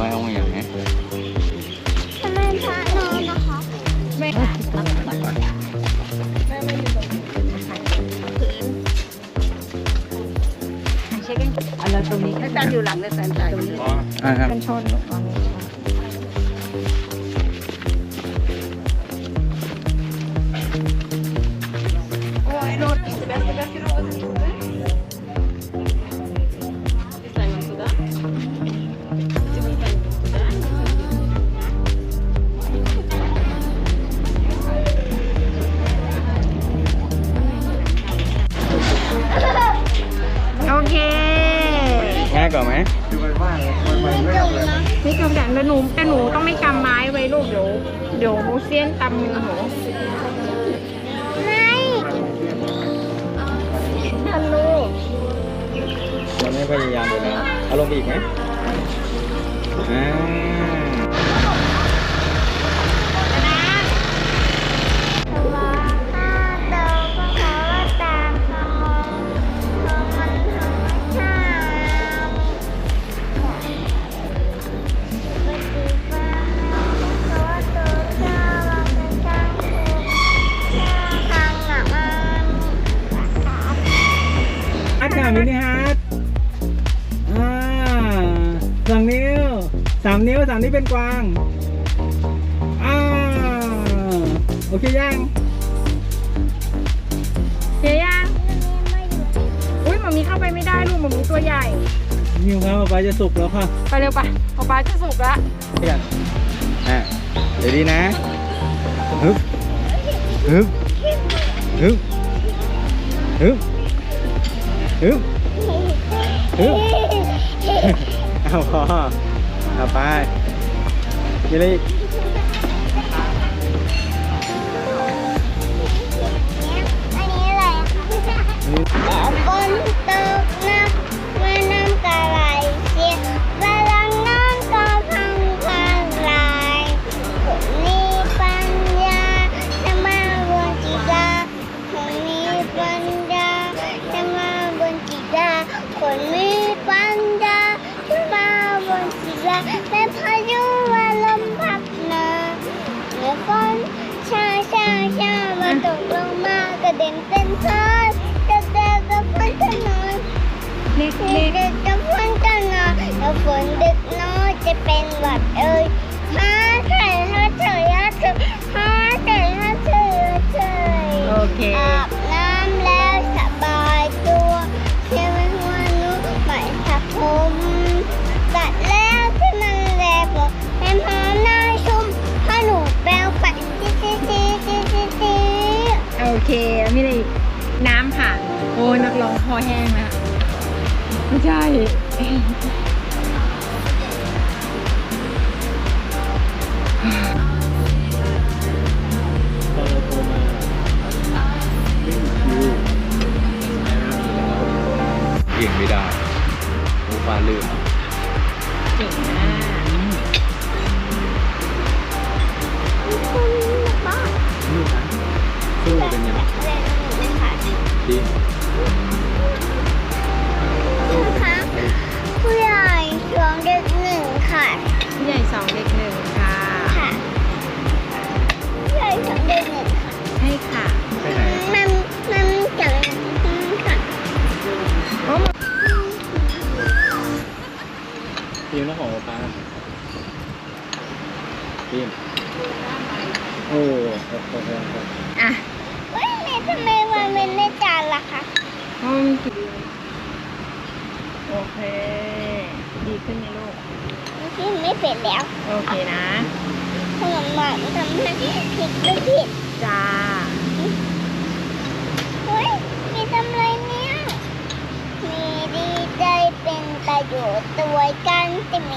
ว้างค์อย่างนี้ทำไมพระนอนนะคะแม่ม่อยู่ตรงนี้พื้นตรงนี้อาจารอยู่หลังเลยแฟนใจตรงนี้เป็นชนตรงนี้ ง่ายกว่าไหมนี่กำจัดแล้วหนูแต่หนูต้องไม่กำไม้ไว้ลูกเดี๋ยวเดี๋ยวเสี้ยนตำมือหนูไม่ทันลูกเราไม่พยายามเลยนะเอาลงไปอีกไหมอ่า มินิฮัทอ่าสองนิ้วสามนิ้วสามนิ้วเป็นกวางอ่าโอเคยังเฮียยังอุ้ยหมามีเข้าไปไม่ได้ลูกหมามีตัวใหญ่นิ้วครับป๊าป๊าจะสุกแล้วค่ะไปเร็วปะป๊าป๊าจะสุกละเดี๋ยวอะเดี๋ยวดีนะฮึบฮึบฮึบฮึบฮึบฮึบ เอาพอเอาไปมีอะไรอีกฝนตกหนักแม่น้ำกระไหลเสียพลังน้ำก็พังพังลายคนมีปัญญาจะมาบนจิตาคนมีปัญญาจะมาบนจิตาคนมี นจิตาแต่พายุว่าลมพัดมาเมื่อฝนชาชาชามาตกลงมากระเด็นเป็นทอดกระเด็นกับฝนจะนอนเล็กเด็เล็กกกับฝน เคแล้วมีอะไรอีกน้ำค่ะ โอ้ยนักร้องคอแห้งนะไม่ใช่ ตอนเราโทรมาไม่มีคิวเบี่ยงไม่ได้มูฟ้าลืมเก่งมา ดีสู้เป็นยังไงผู้ใหญ่สองเด็กหนึ่งค่ะผู้ใหญ่สองเด็กหนึ่งค่ะค่ะผู้ใหญ่สองเด็กหนึ่งค่ะให้ค่ะไปไหนมันมันจังค่ะโอ้ทีมแล้วของป้าทีมโอ้โหโอ้โห อะ เฮ้ยเนี่ยทำไมมันเป็นในจานล่ะคะ ห้องกินโอเค ดีขึ้นไหมลูกที่ไม่เสร็จแล้ว โอเคนะขนมหวานทำให้ผิดไม่ผิดจ้าเฮ้ยมีทำไรเนี่ย มีดีใจเป็นประโยชน์ตัวกันใช่ไหม